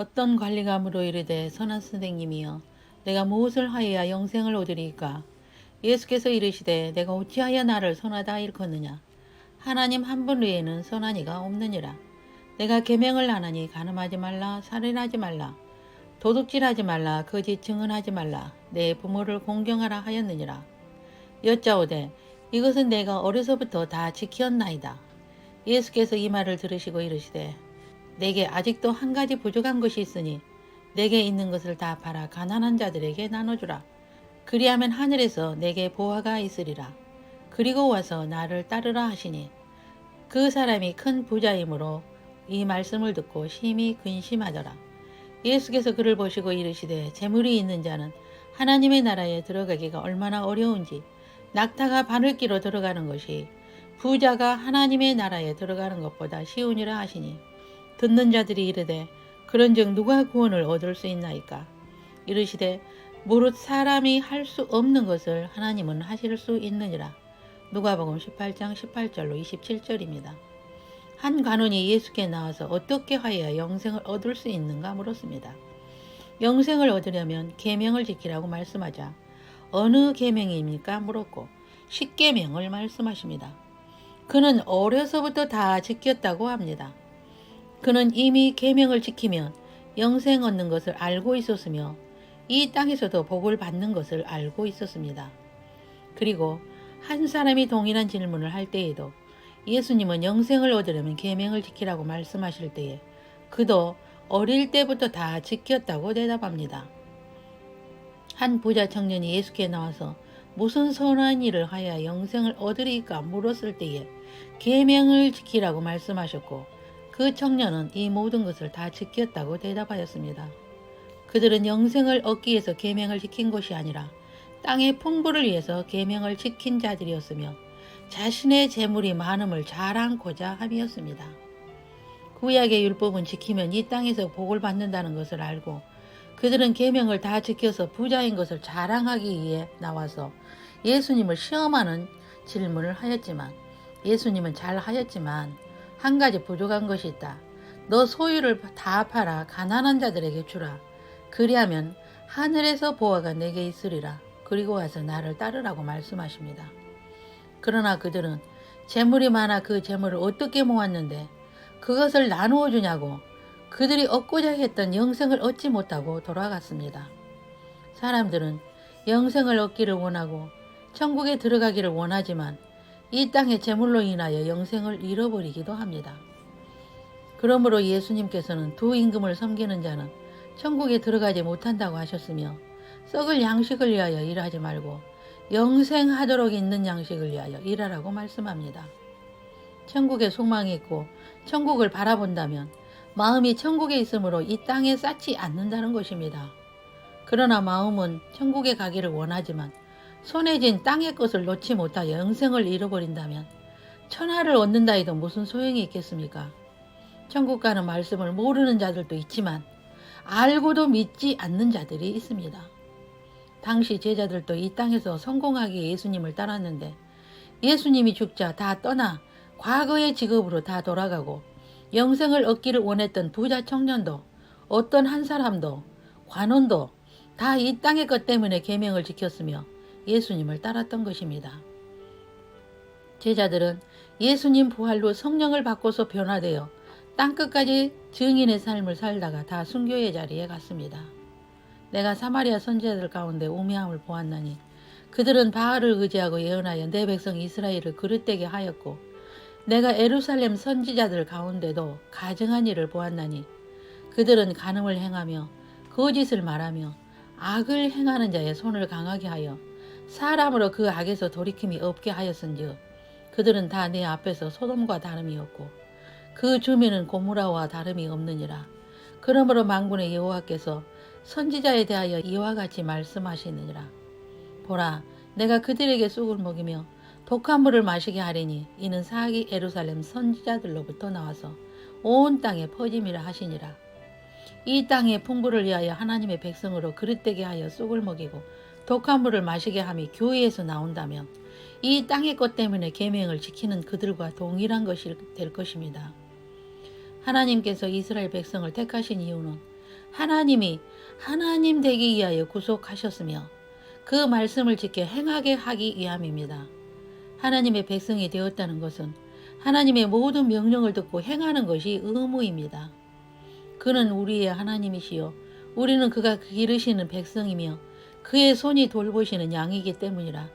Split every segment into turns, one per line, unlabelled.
어떤 관리감으로 이르되 선한 선생님이여 내가 무엇을 하여야 영생을 얻으리까? 예수께서 이르시되 내가 어찌하여 나를 선하다 일컫느냐? 하나님 한 분 외에는 선한 이가 없느니라. 내가 계명을 하나니 간음하지 말라 살인하지 말라 도둑질하지 말라 거짓 증언하지 말라 내 부모를 공경하라 하였느니라. 여짜오되 이것은 내가 어려서부터 다 지키었나이다. 예수께서 이 말을 들으시고 이르시되 내게 아직도 한 가지 부족한 것이 있으니 내게 있는 것을 다 팔아 가난한 자들에게 나눠주라. 그리하면 하늘에서 내게 보화가 있으리라. 그리고 와서 나를 따르라 하시니 그 사람이 큰 부자이므로 이 말씀을 듣고 심히 근심하더라. 예수께서 그를 보시고 이르시되 재물이 있는 자는 하나님의 나라에 들어가기가 얼마나 어려운지 낙타가 바늘기로 들어가는 것이 부자가 하나님의 나라에 들어가는 것보다 쉬우니라 하시니 듣는 자들이 이르되 그런즉 누가 구원을 얻을 수 있나이까 이르시되 무릇 사람이 할 수 없는 것을 하나님은 하실 수 있느니라 누가복음 18장 18절로 27절입니다. 한 관원이 예수께 나와서 어떻게 하여야 영생을 얻을 수 있는가 물었습니다. 영생을 얻으려면 계명을 지키라고 말씀하자 어느 계명입니까 물었고 십계명을 말씀하십니다. 그는 어려서부터 다 지켰다고 합니다. 그는 이미 계명을 지키면 영생 얻는 것을 알고 있었으며 이 땅에서도 복을 받는 것을 알고 있었습니다. 그리고 한 사람이 동일한 질문을 할 때에도 예수님은 영생을 얻으려면 계명을 지키라고 말씀하실 때에 그도 어릴 때부터 다 지켰다고 대답합니다. 한 부자 청년이 예수께 나와서 무슨 선한 일을 하여 영생을 얻으리까 물었을 때에 계명을 지키라고 말씀하셨고 그 청년은 이 모든 것을 다 지켰다고 대답하였습니다. 그들은 영생을 얻기 위해서 계명을 지킨 것이 아니라 땅의 풍부를 위해서 계명을 지킨 자들이었으며 자신의 재물이 많음을 자랑고자 함이었습니다. 구약의 율법은 지키면 이 땅에서 복을 받는다는 것을 알고 그들은 계명을 다 지켜서 부자인 것을 자랑하기 위해 나와서 예수님을 시험하는 질문을 하였지만 예수님은 잘 하였지만 한 가지 부족한 것이 있다. 너 소유를 다 팔아 가난한 자들에게 주라. 그리하면 하늘에서 보아가 내게 있으리라. 그리고 와서 나를 따르라고 말씀하십니다. 그러나 그들은 재물이 많아 그 재물을 어떻게 모았는데 그것을 나누어 주냐고 그들이 얻고자 했던 영생을 얻지 못하고 돌아갔습니다. 사람들은 영생을 얻기를 원하고 천국에 들어가기를 원하지만 이 땅의 재물로 인하여 영생을 잃어버리기도 합니다. 그러므로 예수님께서는 두 임금을 섬기는 자는 천국에 들어가지 못한다고 하셨으며 썩을 양식을 위하여 일하지 말고 영생하도록 있는 양식을 위하여 일하라고 말씀합니다. 천국에 소망이 있고 천국을 바라본다면 마음이 천국에 있으므로 이 땅에 쌓지 않는다는 것입니다. 그러나 마음은 천국에 가기를 원하지만 손에 쥔 땅의 것을 놓지 못하여 영생을 잃어버린다면 천하를 얻는다 해도 무슨 소용이 있겠습니까? 천국 가는 말씀을 모르는 자들도 있지만 알고도 믿지 않는 자들이 있습니다. 당시 제자들도 이 땅에서 성공하게 예수님을 따랐는데 예수님이 죽자 다 떠나 과거의 직업으로 다 돌아가고 영생을 얻기를 원했던 부자 청년도 어떤 한 사람도 관원도 다 이 땅의 것 때문에 계명을 지켰으며 예수님을 따랐던 것입니다. 제자들은 예수님 부활로 성령을 받고서 변화되어 땅끝까지 증인의 삶을 살다가 다 순교의 자리에 갔습니다. 내가 사마리아 선지자들 가운데 우매함을 보았나니 그들은 바알을 의지하고 예언하여 내 백성 이스라엘을 그릇되게 하였고 내가 에루살렘 선지자들 가운데도 가증한 일을 보았나니 그들은 간음을 행하며 거짓을 말하며 악을 행하는 자의 손을 강하게 하여 사람으로 그 악에서 돌이킴이 없게 하였은즉 그들은 다 내 앞에서 소돔과 다름이었고 그 주민은 고무라와 다름이 없느니라. 그러므로 망군의 여호와께서 선지자에 대하여 이와 같이 말씀하시느니라. 보라 내가 그들에게 쑥을 먹이며 독한 물을 마시게 하리니 이는 사기 에루살렘 선지자들로부터 나와서 온 땅에 퍼짐이라 하시니라. 이 땅의 풍부를 위하여 하나님의 백성으로 그릇되게 하여 쑥을 먹이고 독한 물을 마시게 함이 교회에서 나온다면 이 땅의 것 때문에 계명을 지키는 그들과 동일한 것이 될 것입니다. 하나님께서 이스라엘 백성을 택하신 이유는 하나님이 하나님 되기 위하여 구속하셨으며 그 말씀을 지켜 행하게 하기 위함입니다. 하나님의 백성이 되었다는 것은 하나님의 모든 명령을 듣고 행하는 것이 의무입니다. 그는 우리의 하나님이시요 우리는 그가 기르시는 백성이며 그의 손이 돌보시는 양이기 때문이라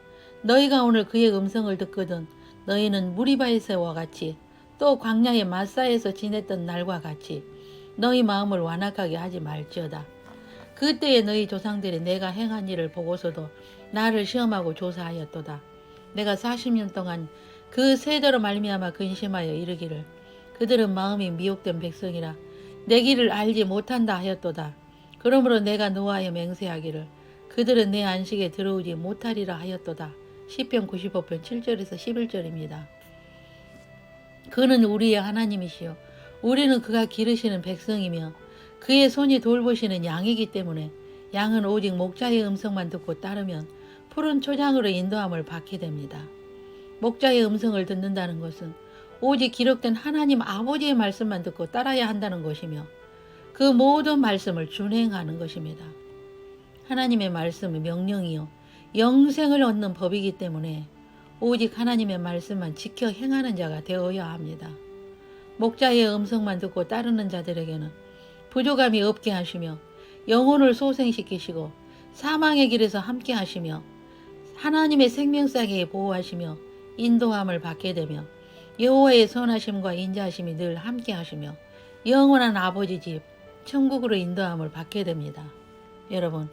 너희가 오늘 그의 음성을 듣거든 너희는 무리바에서와 같이 또 광야의 마사에서 지냈던 날과 같이 너희 마음을 완악하게 하지 말지어다. 그때에 너희 조상들이 내가 행한 일을 보고서도 나를 시험하고 조사하였도다. 내가 40년 동안 그 세대로 말미암아 근심하여 이르기를 그들은 마음이 미혹된 백성이라 내 길을 알지 못한다 하였도다. 그러므로 내가 노하여 맹세하기를 그들은 내 안식에 들어오지 못하리라 하였도다. 시편 95편 7절에서 11절입니다. 그는 우리의 하나님이시요 우리는 그가 기르시는 백성이며 그의 손이 돌보시는 양이기 때문에 양은 오직 목자의 음성만 듣고 따르면 푸른 초장으로 인도함을 받게 됩니다. 목자의 음성을 듣는다는 것은 오직 기록된 하나님 아버지의 말씀만 듣고 따라야 한다는 것이며 그 모든 말씀을 준행하는 것입니다. 하나님의 말씀은 명령이요 영생을 얻는 법이기 때문에 오직 하나님의 말씀만 지켜 행하는 자가 되어야 합니다. 목자의 음성만 듣고 따르는 자들에게는 부족함이 없게 하시며 영혼을 소생시키시고 사망의 길에서 함께 하시며 하나님의 생명사기에 보호하시며 인도함을 받게 되며 여호와의 선하심과 인자하심이 늘 함께 하시며 영원한 아버지 집 천국으로 인도함을 받게 됩니다. 여러분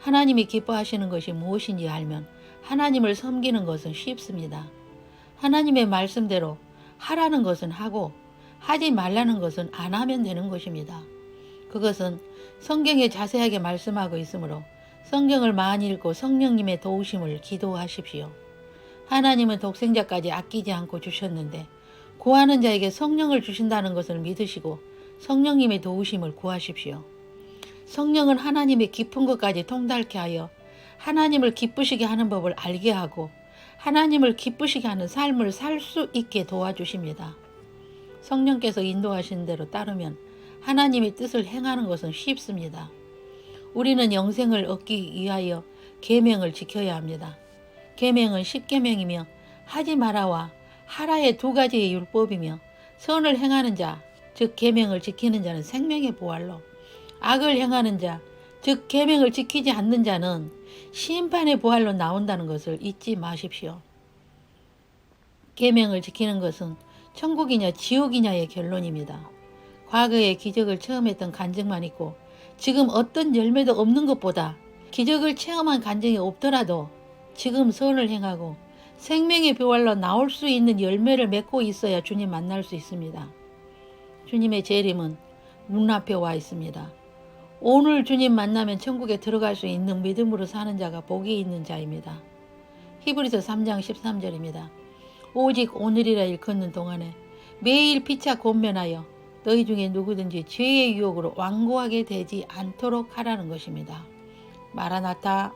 하나님이 기뻐하시는 것이 무엇인지 알면 하나님을 섬기는 것은 쉽습니다. 하나님의 말씀대로 하라는 것은 하고 하지 말라는 것은 안 하면 되는 것입니다. 그것은 성경에 자세하게 말씀하고 있으므로 성경을 많이 읽고 성령님의 도우심을 기도하십시오. 하나님은 독생자까지 아끼지 않고 주셨는데 구하는 자에게 성령을 주신다는 것을 믿으시고 성령님의 도우심을 구하십시오. 성령은 하나님의 깊은 것까지 통달케 하여 하나님을 기쁘시게 하는 법을 알게 하고 하나님을 기쁘시게 하는 삶을 살 수 있게 도와주십니다. 성령께서 인도하신 대로 따르면 하나님의 뜻을 행하는 것은 쉽습니다. 우리는 영생을 얻기 위하여 계명을 지켜야 합니다. 계명은 십계명이며 하지 마라와 하라의 두 가지의 율법이며 선을 행하는 자, 즉 계명을 지키는 자는 생명의 보활로 악을 행하는 자, 즉 계명을 지키지 않는 자는 심판의 보활로 나온다는 것을 잊지 마십시오. 계명을 지키는 것은 천국이냐 지옥이냐의 결론입니다. 과거에 기적을 체험했던 간증만 있고 지금 어떤 열매도 없는 것보다 기적을 체험한 간증이 없더라도 지금 선을 행하고 생명의 묘활로 나올 수 있는 열매를 맺고 있어야 주님 만날 수 있습니다. 주님의 재림은 눈앞에 와 있습니다. 오늘 주님 만나면 천국에 들어갈 수 있는 믿음으로 사는 자가 복이 있는 자입니다. 히브리서 3장 13절입니다. 오직 오늘이라 일컫는 동안에 매일 피차 권면하여 너희 중에 누구든지 죄의 유혹으로 완고하게 되지 않도록 하라는 것입니다. 마라나타